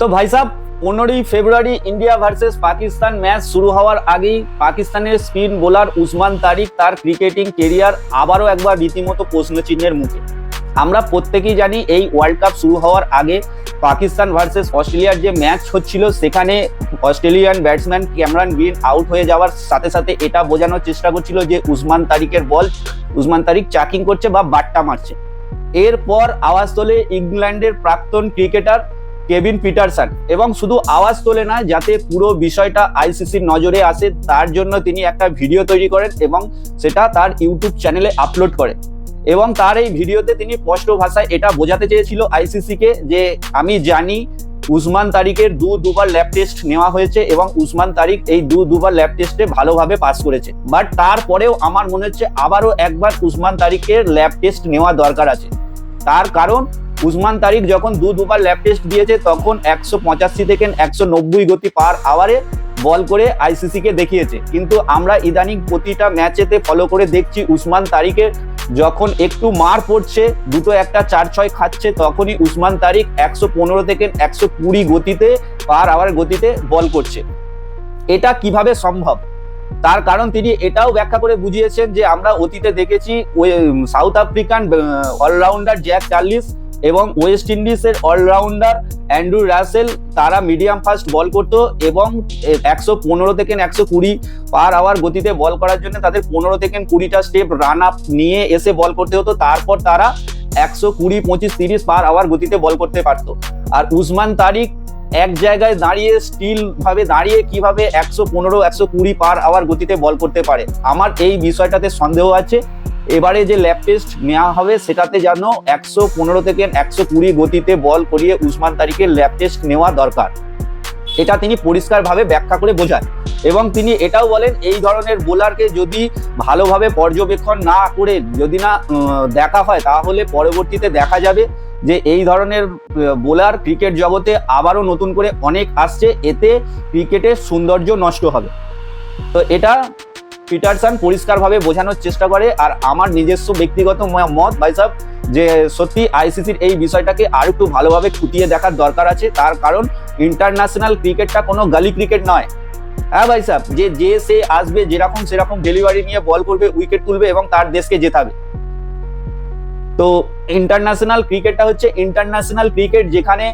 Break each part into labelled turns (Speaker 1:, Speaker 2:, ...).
Speaker 1: তো ভাই সাহেব পনেরোই ফেব্রুয়ারি ইন্ডিয়া ভার্সেস পাকিস্তান ম্যাচ শুরু হওয়ার আগেই পাকিস্তানের স্পিন বোলার উসমান তারিক তার ক্রিকেটিং কেরিয়ার আবারও একবার রীতিমতো প্রশ্নচিহ্নের মুখে। আমরা প্রত্যেকেই জানি এই ওয়ার্ল্ড কাপ শুরু হওয়ার আগে পাকিস্তান ভার্সেস অস্ট্রেলিয়ার যে ম্যাচ হচ্ছিল, সেখানে Australian batsman Cameron Green out হয়ে যাওয়ার সাথে সাথে এটা বোঝানোর চেষ্টা করছিল যে উসমান তারিকের বল, উসমান তারিক চাকিং করছে বা বাট্টা মারছে। এরপর আওয়াজ তোলে ইংল্যান্ডের প্রাক্তন ক্রিকেটার কেভিন পিটারসন। এবং শুধু আওয়াজ তোলে না, যাতে পুরো বিষয়টা আইসিসির নজরে আসে, তার জন্য তিনি একটা ভিডিও তৈরি করেন এবং সেটা তার ইউটিউব চ্যানেলে আপলোড করে। এবং তার এই ভিডিওতে তিনি স্পষ্ট ভাষায় এটা বোঝাতে চেয়েছিল আইসিসিকে যে, আমি জানি উসমান তারিকের দু দুবার ল্যাব টেস্ট নেওয়া হয়েছে এবং উসমান তারিক এই দু দুবার ল্যাব টেস্টে ভালোভাবে পাস করেছে। বাট তারপরেও আমার মনে হচ্ছে আবারও একবার উসমান তারিকের ল্যাব টেস্ট নেওয়া দরকার আছে। তার কারণ উসমান তারিক যখন দু দুবার ল্যাব টেস্ট দিয়েছে, তখন একশো পঁচাশি থেকে একশো নব্বই গতি পার আওয়ারে বল করে আইসিসি কে দেখিয়েছে। কিন্তু আমরা ইদানিং প্রতিটা ম্যাচেতে ফলো করে দেখছি উসমান তারিকের যখন একটু মার পড়ছে, দুটো একটা চার ছয় খাচ্ছে, তখনই উসমান তারিক একশো পনেরো থেকে একশো কুড়ি গতিতে পার আওয়ার গতিতে বল করছে। এটা কীভাবে সম্ভব? তার কারণ তিনি এটাও ব্যাখ্যা করে বুঝিয়েছেন যে আমরা অতীতে দেখেছি, ওই South African all-rounder Jacques Kallis এবং ওয়েস্ট ইন্ডিজের অলরাউন্ডার অ্যান্ড্রু রাসেল তারা মিডিয়াম ফাস্ট বল করতো এবং একশো পনেরো থেকে একশো কুড়ি পার আওয়ার গতিতে বল করার জন্য তাদের পনেরো থেকে কুড়িটা স্টেপ রান আপ নিয়ে এসে বল করতে হতো। তারপর তারা একশো কুড়ি, পঁচিশ, তিরিশ পার আওয়ার গতিতে বল করতে পারতো। আর উসমান তারিক এক জায়গায় দাঁড়িয়ে স্টিল ভাবে দাঁড়িয়ে কীভাবে একশো পনেরো, একশো কুড়ি পার আওয়ার গতিতে বল করতে পারে, আমার এই বিষয়টাতে সন্দেহ আছে। এবারে যে ল্যাব টেস্ট নেওয়া হবে, সেটাতে যেন একশো পনেরো থেকে একশো কুড়ি গতিতে বল করিয়ে উসমান তারিখের ল্যাব টেস্ট নেওয়া দরকার। এটা তিনি পরিষ্কারভাবে ব্যাখ্যা করে বোঝান এবং তিনি এটাও বলেন, এই ধরনের বোলারকে যদি ভালোভাবে পর্যবেক্ষণ না করে যদি না দেখা হয়, তাহলে পরবর্তীতে দেখা যাবে যে এই ধরনের বোলার ক্রিকেট জগতে আবারও নতুন করে অনেক আসছে, এতে ক্রিকেটের সৌন্দর্য নষ্ট হবে। তো এটা পিটারসন পরিষ্কারভাবে বোঝানোর চেষ্টা করে আর আমার নিজস্ব ব্যক্তিগত মত ভাই সাহেব, যে সত্যি আইসিসির এই বিষয়টাকে আর একটু ভালোভাবে খুঁটিয়ে দেখার দরকার আছে। তার কারণ ইন্টারন্যাশনাল ক্রিকেটটা কোনো গালি ক্রিকেট নয়। হ্যাঁ ভাই সাহেব, যে যে সে আসবে যেরকম সেরকম ডেলিভারি নিয়ে বল করবে উইকেট তুলবে এবং তার দেশকে জেতাবে। তো ইন্টারন্যাশনাল ক্রিকেটটা হচ্ছে ইন্টারন্যাশনাল ক্রিকেট যেখানে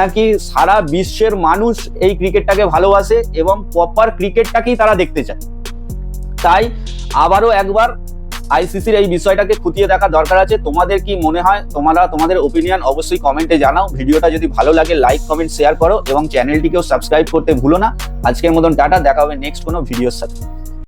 Speaker 1: নাকি সারা বিশ্বের মানুষ এই ক্রিকেটটাকে ভালোবাসে এবং প্রপার ক্রিকেটটাকেই তারা দেখতে চায়। তাই আবারও একবার আইসিসির এই বিষয়টাকে খুঁটিয়ে দেখা দরকার আছে। তোমাদের কি মনে হয়? তোমরা, তোমাদের ওপিনিয়ন অবশ্যই কমেন্টে জানাও। ভিডিওটা যদি ভালো লাগে লাইক কমেন্ট শেয়ার করো এবং চ্যানেলটিকেও সাবস্ক্রাইব করতে ভুলো না। আজকের মতন টাটা, দেখা হবে নেক্সট কোনো ভিডিওর সাথে।